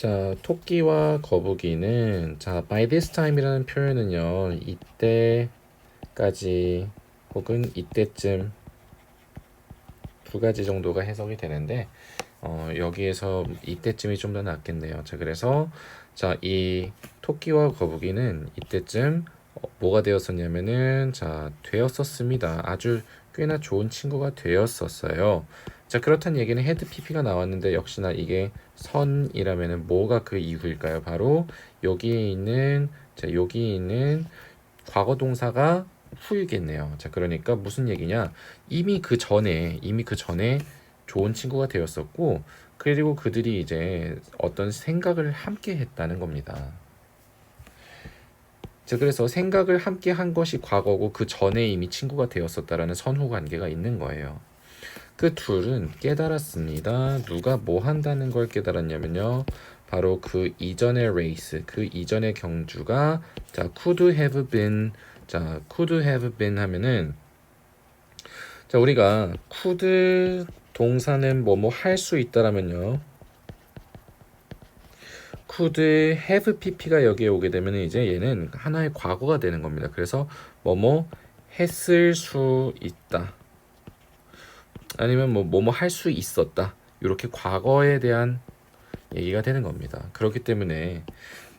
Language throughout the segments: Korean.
자, 토끼와 거북이는 자, by this time이라는 표현은요. 이때까지 혹은 이때쯤 두 가지 정도가 해석이 되는데 어, 여기에서 이때쯤이 좀 더 낫겠네요. 자, 그래서 자, 이 토끼와 거북이는 이때쯤 어, 뭐가 되었었냐면은 자, 되었었습니다. 아주 꽤나 좋은 친구가 되었었어요. 자, 그렇다는 얘기는 헤드 PP가 나왔는데 역시나 이게 선이라면은 뭐가 그 이후일까요? 바로 여기에 있는 자, 여기 있는 과거 동사가 후이겠네요. 자, 그러니까 무슨 얘기냐? 이미 그 전에 이미 그 전에 좋은 친구가 되었었고 그리고 그들이 이제 어떤 생각을 함께 했다는 겁니다. 자, 그래서 생각을 함께 한 것이 과거고 그 전에 이미 친구가 되었었다라는 선후 관계가 있는 거예요. 그 둘은 깨달았습니다. 누가 뭐 한다는 걸 깨달았냐면요. 바로 그 이전의 레이스, 그 이전의 경주가 자, could have been 자, could have been 하면은 자, 우리가 could 동사는 뭐뭐 할 수 있다라면요. could have pp가 여기에 오게 되면 이제 얘는 하나의 과거가 되는 겁니다. 그래서 뭐뭐 했을 수 있다. 아니면 뭐 뭐뭐 할 수 있었다. 이렇게 과거에 대한 얘기가 되는 겁니다. 그렇기 때문에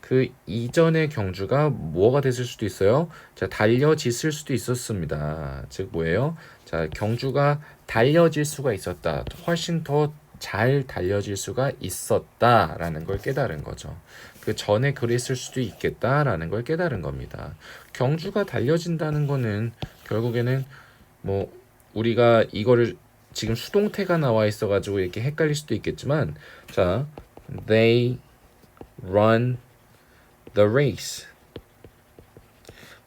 그 이전의 경주가 뭐가 됐을 수도 있어요. 자, 달려졌을 수도 있었습니다. 즉 뭐예요? 자, 경주가 달려질 수가 있었다. 훨씬 더 잘 달려질 수가 있었다라는 걸 깨달은 거죠. 그 전에 그랬을 수도 있겠다라는 걸 깨달은 겁니다. 경주가 달려진다는 거는 결국에는 뭐 우리가 이거를 지금 수동태가 나와 있어 가지고 이렇게 헷갈릴 수도 있겠지만 자, they run the race.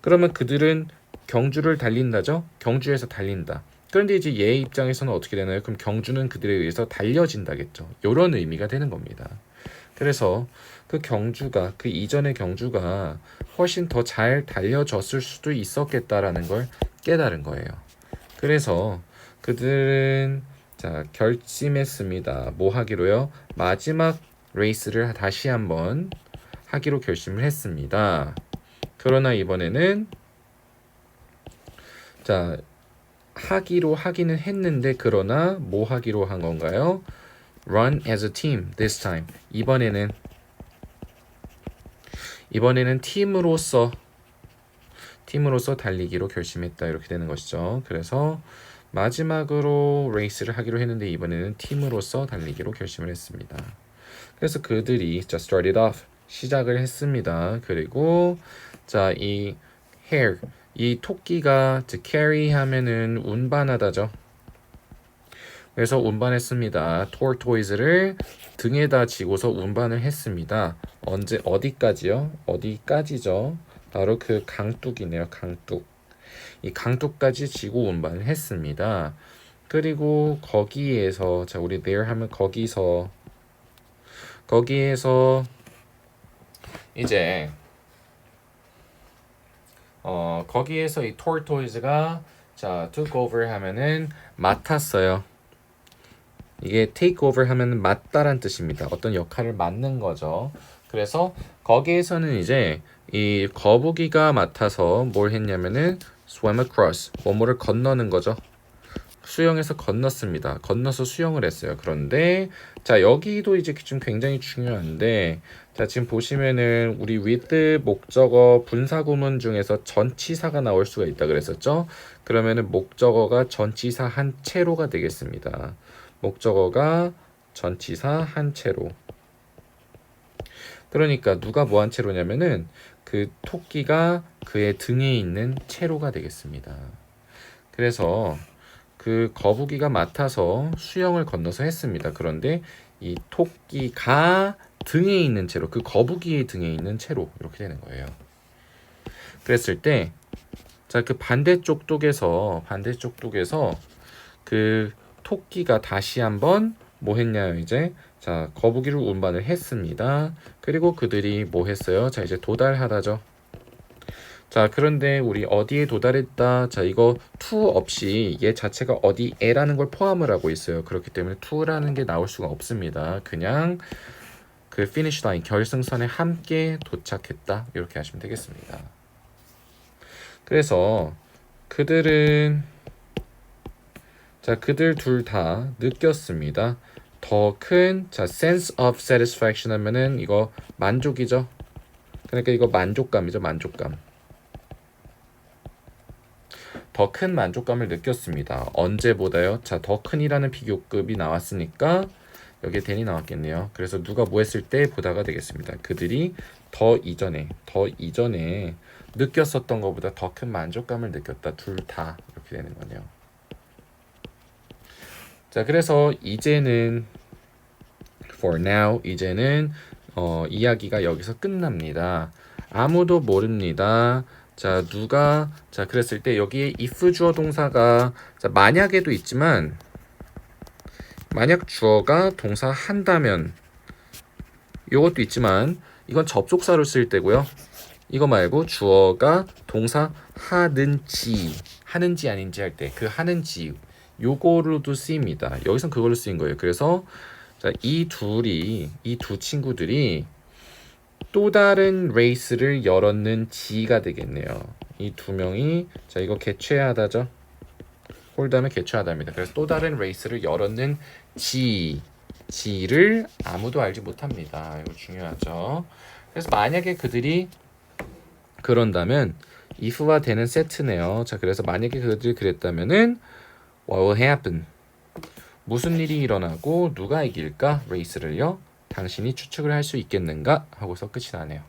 그러면 그들은 경주를 달린다죠? 경주에서 달린다. 그런데 이제 얘 입장에서는 어떻게 되나요? 그럼 경주는 그들에 의해서 달려진다겠죠. 이런 의미가 되는 겁니다. 그래서 그 경주가 그 이전의 경주가 훨씬 더 잘 달려졌을 수도 있었겠다라는 걸 깨달은 거예요. 그래서 그들은 자 결심했습니다. 뭐 하기로요? 마지막 레이스를 다시 한번 하기로 결심을 했습니다. 그러나 이번에는 자 하기로 하기는 했는데 그러나 뭐 하기로 한 건가요? Run as a team this time. 이번에는 이번에는 팀으로서 팀으로서 달리기로 결심했다 이렇게 되는 것이죠. 그래서 마지막으로 레이스를 하기로 했는데 이번에는 팀으로서 달리기로 결심을 했습니다. 그래서 그들이 자 started off 시작을 했습니다. 그리고 자이 hair 이 토끼가 to carry 하면은 운반하다죠. 그래서 운반했습니다. tortoise를 등에다 지고서 운반을 했습니다. 언제 어디까지요? 어디까지죠? 바로 그 강둑이네요. 강둑. 이 강둑까지 지고 운반을 했습니다. 그리고 거기에서 자 우리 there 하면 거기서 거기에서 이제 어 거기에서 이 tortoise가 자 took over 하면은 맡았어요. 이게 take over 하면은 맡다란 뜻입니다. 어떤 역할을 맡는 거죠. 그래서 거기에서는 이제 이 거북이가 맡아서 뭘 했냐면은 swim across 뭐뭐를 건너는 거죠. 수영해서 건넜습니다. 건너서 수영을 했어요. 그런데 자 여기도 이제 좀 굉장히 중요한데 자 지금 보시면은 우리 with 목적어 분사구문 중에서 전치사가 나올 수가 있다 그랬었죠. 그러면은 목적어가 전치사 한 채로가 되겠습니다. 목적어가 전치사 한 채로. 그러니까 누가 뭐한 채로냐면은 그 토끼가 그의 등에 있는 채로가 되겠습니다. 그래서 그 거북이가 맡아서 수영을 건너서 했습니다. 그런데 이 토끼가 등에 있는 채로 그 거북이의 등에 있는 채로 이렇게 되는 거예요. 그랬을 때 자 그 반대쪽 독에서 반대쪽 독에서 그 토끼가 다시 한번 뭐 했냐요 이제 자 거북이를 운반을 했습니다. 그리고 그들이 뭐 했어요? 자 이제 도달하다죠. 자 그런데 우리 어디에 도달했다 자 이거 to 없이 얘 자체가 어디에라는 걸 포함을 하고 있어요 그렇기 때문에 to라는 게 나올 수가 없습니다 그냥 그 finish line 결승선에 함께 도착했다 이렇게 하시면 되겠습니다. 그래서 그들은 자 그들 둘 다 느꼈습니다. 더 큰 자 sense of satisfaction 하면은 이거 만족이죠. 그러니까 이거 만족감이죠 만족감. 더 큰 만족감을 느꼈습니다. 언제보다요? 자, 더 큰이라는 비교급이 나왔으니까 여기에 den이 나왔겠네요. 그래서 누가 뭐 했을 때 보다가 되겠습니다. 그들이 더 이전에, 더 이전에 느꼈었던 것보다 더 큰 만족감을 느꼈다. 둘 다 이렇게 되는 거네요. 자, 그래서 이제는 for now 이제는 어, 이야기가 여기서 끝납니다. 아무도 모릅니다. 자, 누가 자, 그랬을 때 여기에 if 주어 동사가 자, 만약에도 있지만 만약 주어가 동사 한다면 요것도 있지만 이건 접속사로 쓸 때고요. 이거 말고 주어가 동사 하는지 하는지 아닌지 할 때 그 하는지 요거로도 쓰입니다. 여기선 그걸로 쓰인 거예요. 그래서 자, 이 둘이 이 두 친구들이 또 다른 레이스를 열었는 지가 되겠네요. 이 두 명이 자 이거 개최하다죠. 홀드하면 개최하다입니다. 그래서 또 다른 레이스를 열었는 지 지를 아무도 알지 못합니다. 이거 중요하죠. 그래서 만약에 그들이 그런다면 if와 되는 세트네요. 자 그래서 만약에 그들이 그랬다면은 what will happen? 무슨 일이 일어나고 누가 이길까? 레이스를요. 당신이 추측을 할 수 있겠는가? 하고서 끝이 나네요.